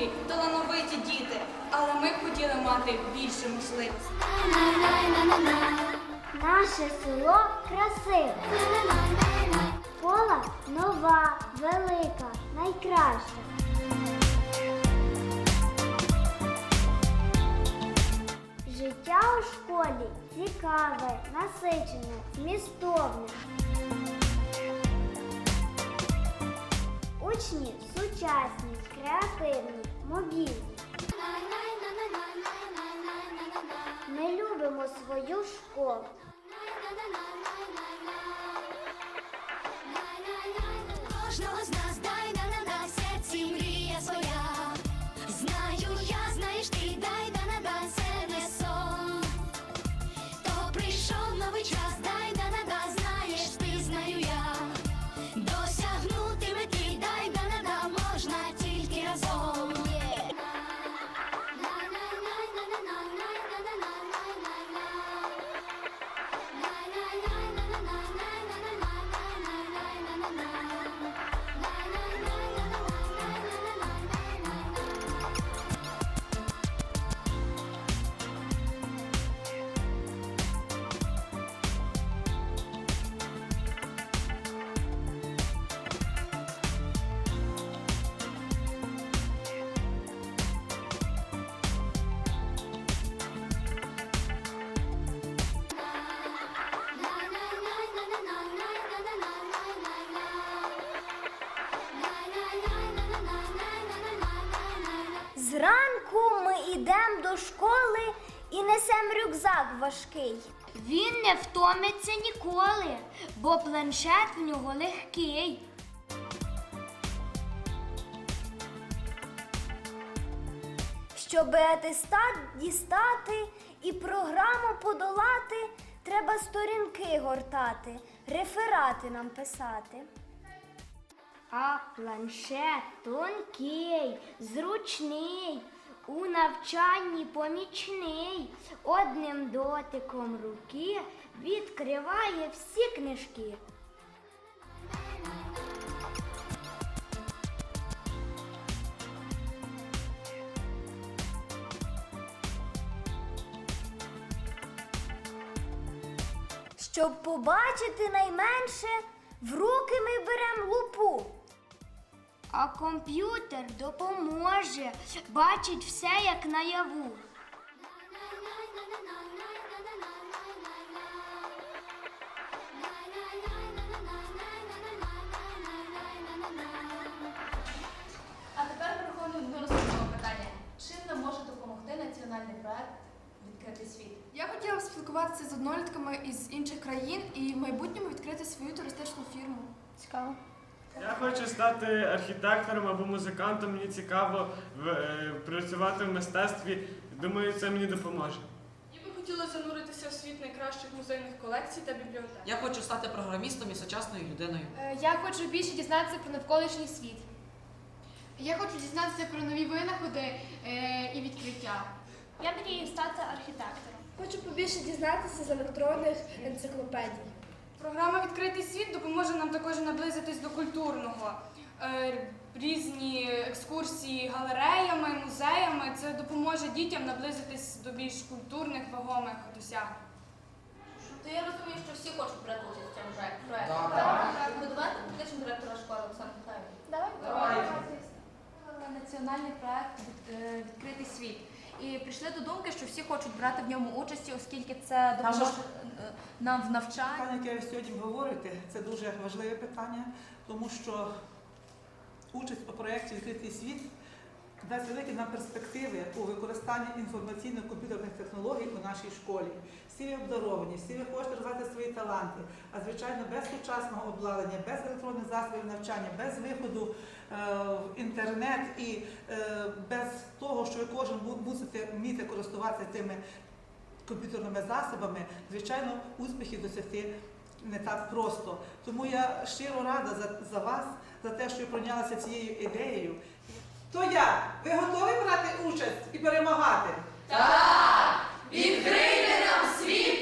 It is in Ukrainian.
мудрі, талановиті діти, але ми хотіли мати більше можливостей. Наше село красиве. Школа нова, велика, найкраща. Життя у школі цікаве, насичене, змістовне. Учні сучасні, креативні, мобільні. Ми любимо свою школу. Зранку ми йдемо до школи і несемо рюкзак важкий. Він не втомиться ніколи, бо планшет в нього легкий. Щоб атестат дістати і програму подолати, треба сторінки гортати, реферати нам писати. А планшет тонкий, зручний, у навчанні помічний. Одним дотиком руки відкриває всі книжки. Щоб побачити найменше, в руки ми беремо лупу. А комп'ютер допоможе, бачить все як наяву. А тепер переходимо до наступного питання. Чим нам може допомогти національний проект Відкритий світ? Я хотіла спілкуватися з однолітками із інших країн і в майбутньому відкрити свою туристичну фірму. Цікаво. Я хочу стати архітектором або музикантом. Мені цікаво в- е, працювати в мистецтві. Думаю, це мені допоможе. Я би хотіла зануритися в світ найкращих музейних колекцій та бібліотек. Я хочу стати програмістом і сучасною людиною. Е, Я хочу більше дізнатися про навколишній світ. Я хочу дізнатися про нові винаходи е, і відкриття. Я мрію стати архітектором. Хочу побільше дізнатися з електронних енциклопедій. Програма Відкритий світ допоможе нам також наблизитись до культурного. Е, Різні екскурсії галереями, музеями. Це допоможе дітям наблизитись до більш культурних, вагомих досягнень. То я розумію, що всі хочуть брати участь в цьому проєкті. Так. Ну, давайте покличемо директора школи Оксану Михайлівну. національний проект «Від- е, Відкритий світ. І прийшли до думки, що всі хочуть брати в ньому участь, оскільки це допоможе е, нам в навчанні. Питання, яке ви сьогодні говорите, це дуже важливе питання, тому що участь у проєкті Відкритий світ дасть великі нам перспективи у використанні інформаційно-комп'ютерних технологій у нашій школі. Всі ви обдаровані, всі ви хочете розвивати свої таланти, а звичайно, без сучасного обладнання, без електронних засобів навчання, без виходу е, в інтернет і е, без того, що ви кожен мусите вміти користуватися тими комп'ютерними засобами, звичайно, успіхів досягти не так просто. Тому я щиро рада за, за вас, за те, що ви прийнялися цією ідеєю. То як? Ви готові брати участь і перемагати? Так! Відкрийте нам світ!